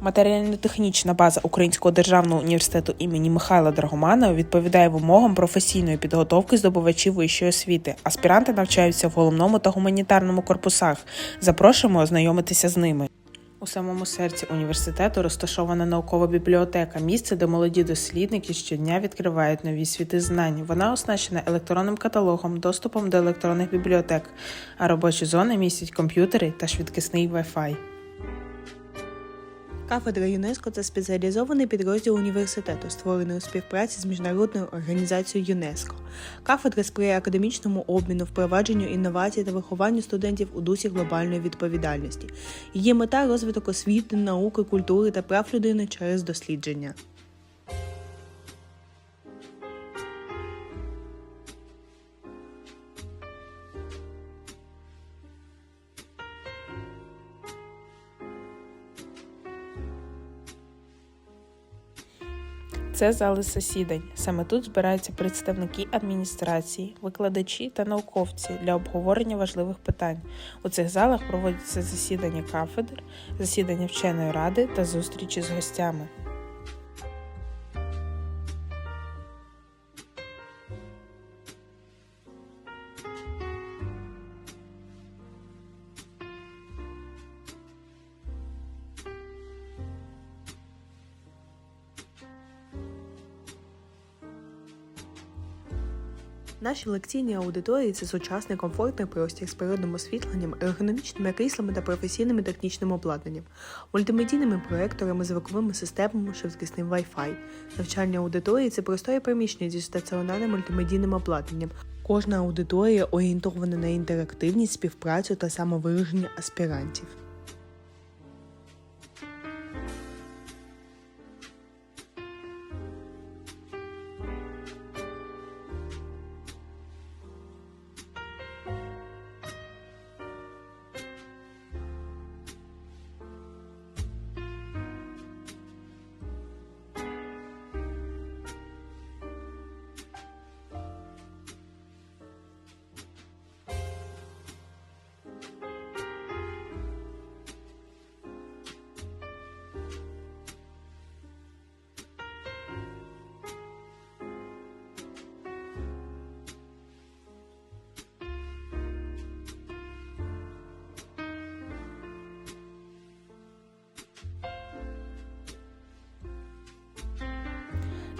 Матеріально-технічна база Українського державного університету імені Михайла Драгоманова відповідає вимогам професійної підготовки здобувачів вищої освіти. Аспіранти навчаються в головному та гуманітарному корпусах. Запрошуємо ознайомитися з ними. У самому серці університету розташована наукова бібліотека, місце, де молоді дослідники щодня відкривають нові світи знань. Вона оснащена електронним каталогом, доступом до електронних бібліотек, а робочі зони містять комп'ютери та швидкісний Wi-Fi. Кафедра ЮНЕСКО це спеціалізований підрозділ університету, створений у співпраці з міжнародною організацією ЮНЕСКО. Кафедра сприяє академічному обміну, впровадженню інновацій та вихованню студентів у дусі глобальної відповідальності. Її мета розвиток освіти, науки, культури та прав людини через дослідження. Це зали засідань. Саме тут збираються представники адміністрації, викладачі та науковці для обговорення важливих питань. У цих залах проводяться засідання кафедр, засідання вченої ради та зустрічі з гостями. Наші лекційні аудиторії це сучасний комфортний простір з природним освітленням, ергономічними кріслами та професійним технічним обладнанням, мультимедійними проекторами, звуковими системами, швидкісним Wi-Fi. Навчальні аудиторії це просторі приміщення зі стаціонарним мультимедійним обладнанням. Кожна аудиторія орієнтована на інтерактивність, співпрацю та самовираження аспірантів.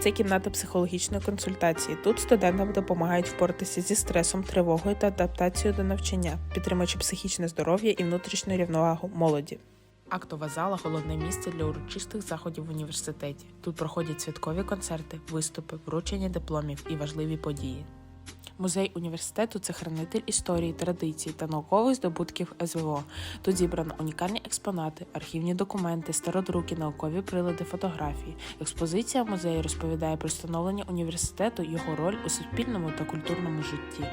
Це кімната психологічної консультації. Тут студентам допомагають впоратися зі стресом, тривогою та адаптацією до навчання, підтримуючи психічне здоров'я і внутрішню рівновагу молоді. Актова зала головне місце для урочистих заходів в університеті. Тут проходять святкові концерти, виступи, вручення дипломів і важливі події. Музей університету це хранитель історії, традицій та наукових здобутків СВО. Тут зібрано унікальні експонати, архівні документи, стародруки, наукові прилади, фотографії. Експозиція музею розповідає про становлення університету, його роль у суспільному та культурному житті.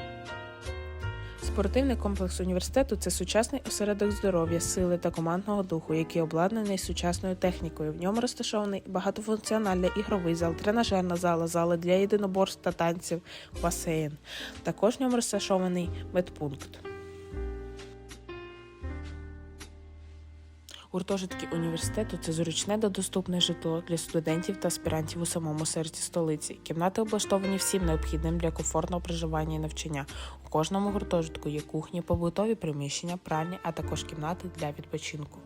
Спортивний комплекс університету це сучасний осередок здоров'я, сили та командного духу, який обладнаний сучасною технікою. В ньому розташований багатофункціональний ігровий зал, тренажерна зала, зали для єдиноборств та танців, басейн. Також в ньому розташований медпункт. Гуртожитки університету це зручне та доступне житло для студентів та аспірантів у самому серці столиці. Кімнати облаштовані всім необхідним для комфортного проживання і навчання. У кожному гуртожитку є кухні, побутові приміщення, пральні, а також кімнати для відпочинку.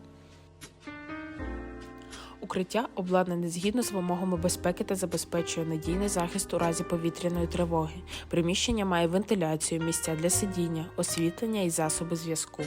Укриття обладнане згідно з вимогами безпеки та забезпечує надійний захист у разі повітряної тривоги. Приміщення має вентиляцію, місця для сидіння, освітлення і засоби зв'язку.